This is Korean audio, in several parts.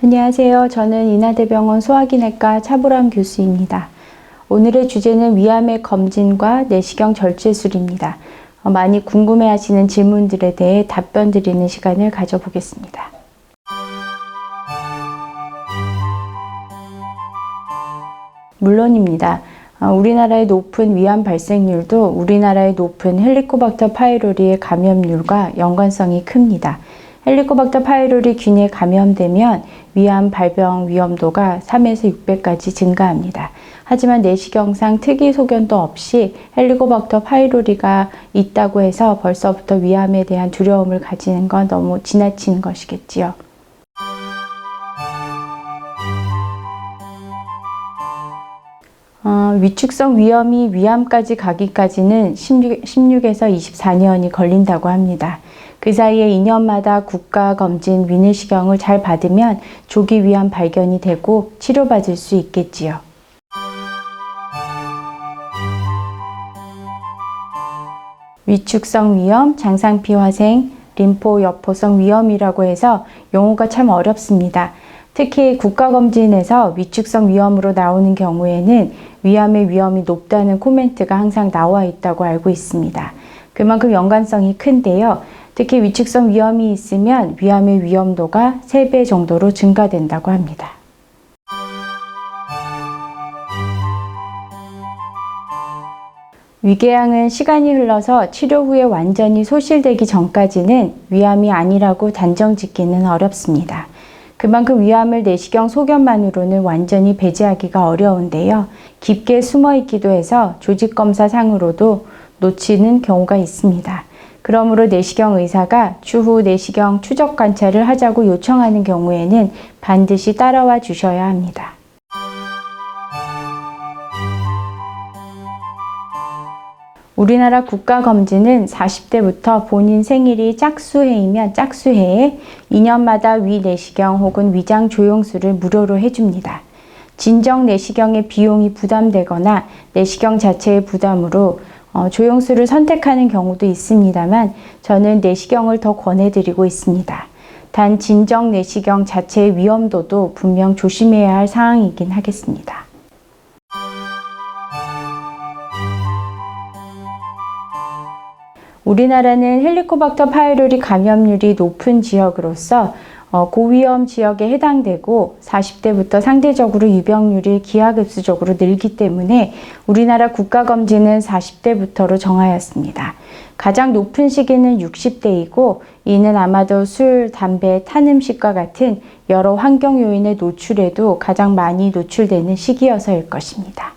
안녕하세요. 저는 인하대병원 소화기내과 차보람 교수입니다. 오늘의 주제는 위암의 검진과 내시경 절제술입니다. 어, 많이 궁금해 하시는 질문들에 대해 답변 드리는 시간을 가져보겠습니다. 물론입니다. 어, 우리나라의 높은 위암 발생률도 우리나라의 높은 헬리코박터 파이로리의 감염률과 연관성이 큽니다. 헬리코박터 파이로리 균에 감염되면 위암 발병 위험도가 3에서 6배까지 증가합니다. 하지만 내시경상 특이 소견도 없이 헬리코박터 파이로리가 있다고 해서 벌써부터 위암에 대한 두려움을 가지는 건 너무 지나치는 것이겠지요. 어, 위축성 위염이 위암까지 가기까지는 16, 16에서 24년이 걸린다고 합니다. 그 사이에 2년마다 국가 검진 위내시경을 잘 받으면 조기 위암 발견이 되고 치료받을 수 있겠지요. 위축성 위염, 장상피 화생, 림포 여포성 위염이라고 해서 용어가 참 어렵습니다. 특히 국가검진에서 위축성 위험으로 나오는 경우에는 위암의 위험이 높다는 코멘트가 항상 나와 있다고 알고 있습니다. 그만큼 연관성이 큰데요. 특히 위축성 위험이 있으면 위암의 위험도가 3배 정도로 증가된다고 합니다. 위궤양은 시간이 흘러서 치료 후에 완전히 소실되기 전까지는 위암이 아니라고 단정 짓기는 어렵습니다. 그만큼 위암을 내시경 소견만으로는 완전히 배제하기가 어려운데요. 깊게 숨어 있기도 해서 조직 검사 상으로도 놓치는 경우가 있습니다. 그러므로 내시경 의사가 추후 내시경 추적 관찰을 하자고 요청하는 경우에는 반드시 따라와 주셔야 합니다. 우리나라 국가검진은 40대부터 본인 생일이 짝수해이면 짝수해에 2년마다 위 내시경 혹은 위장 조영술을 무료로 해줍니다. 진정 내시경의 비용이 부담되거나 내시경 자체의 부담으로 어, 조영술을 선택하는 경우도 있습니다만 저는 내시경을 더 권해드리고 있습니다. 단 진정 내시경 자체의 위험도도 분명 조심해야 할 사항이긴 하겠습니다. 우리나라는 헬리코박터 파이로리 감염률이 높은 지역으로서 어, 고위험 지역에 해당되고 40대부터 상대적으로 유병률이 기하급수적으로 늘기 때문에 우리나라 국가검진은 40대부터로 정하였습니다. 가장 높은 시기는 60대이고 이는 아마도 술, 담배, 탄 음식과 같은 여러 환경 요인의 노출에도 가장 많이 노출되는 시기여서일 것입니다.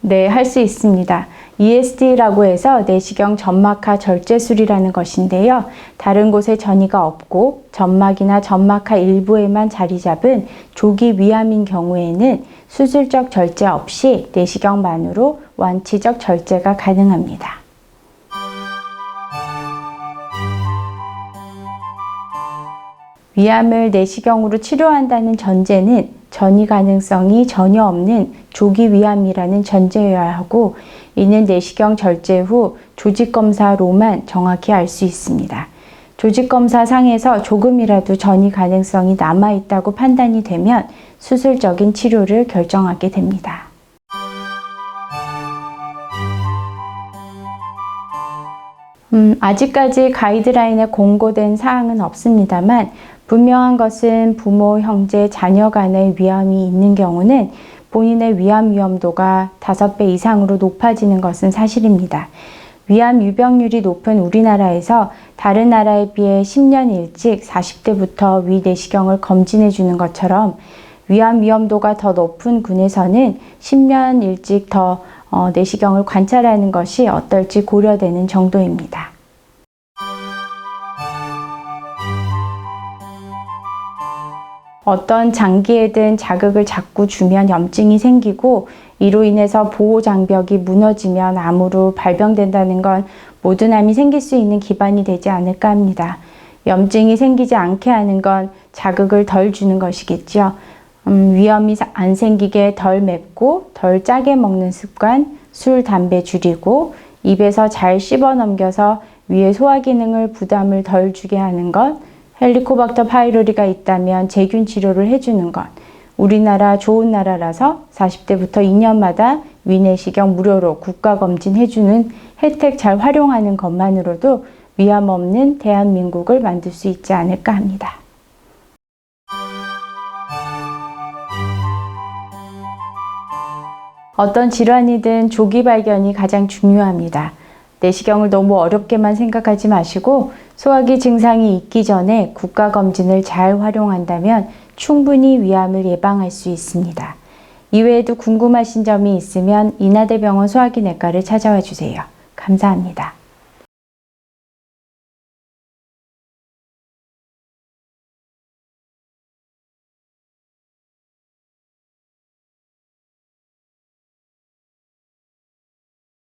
네, 할 수 있습니다. ESD라고 해서 내시경 점막하 절제술이라는 것인데요. 다른 곳에 전이가 없고 점막이나 점막하 일부에만 자리 잡은 조기 위암인 경우에는 수술적 절제 없이 내시경만으로 완치적 절제가 가능합니다. 위암을 내시경으로 치료한다는 전제는 전이 가능성이 전혀 없는 조기 위암이라는 전제여야 하고 이는 내시경 절제 후 조직 검사로만 정확히 알 수 있습니다. 조직 검사 상에서 조금이라도 전이 가능성이 남아 있다고 판단이 되면 수술적인 치료를 결정하게 됩니다. 음, 아직까지 가이드라인에 공고된 사항은 없습니다만 분명한 것은 부모, 형제, 자녀 간의 위암이 있는 경우는 본인의 위암 위험도가 5배 이상으로 높아지는 것은 사실입니다. 위암 유병률이 높은 우리나라에서 다른 나라에 비해 10년 일찍 40대부터 위 내시경을 검진해 주는 것처럼 위암 위험도가 더 높은 군에서는 10년 일찍 더 어, 내시경을 관찰하는 것이 어떨지 고려되는 정도입니다. 어떤 장기에든 자극을 자꾸 주면 염증이 생기고 이로 인해서 보호 장벽이 무너지면 암으로 발병된다는 건 모든 암이 생길 수 있는 기반이 되지 않을까 합니다. 염증이 생기지 않게 하는 건 자극을 덜 주는 것이겠죠. 음, 위험이 안 생기게 덜 맵고 덜 짜게 먹는 습관, 술, 담배 줄이고 입에서 잘 씹어 넘겨서 위의 소화 기능을 부담을 덜 주게 하는 것, 헬리코박터 파이로리가 있다면 제균 치료를 해주는 것, 우리나라 좋은 나라라서 40대부터 2년마다 위내시경 무료로 국가검진 해주는 혜택 잘 활용하는 것만으로도 위암 없는 대한민국을 만들 수 있지 않을까 합니다. 어떤 질환이든 조기 발견이 가장 중요합니다. 내시경을 너무 어렵게만 생각하지 마시고 소화기 증상이 있기 전에 국가검진을 잘 활용한다면 충분히 위암을 예방할 수 있습니다. 이외에도 궁금하신 점이 있으면 인하대병원 소화기 내과를 찾아와 주세요. 감사합니다.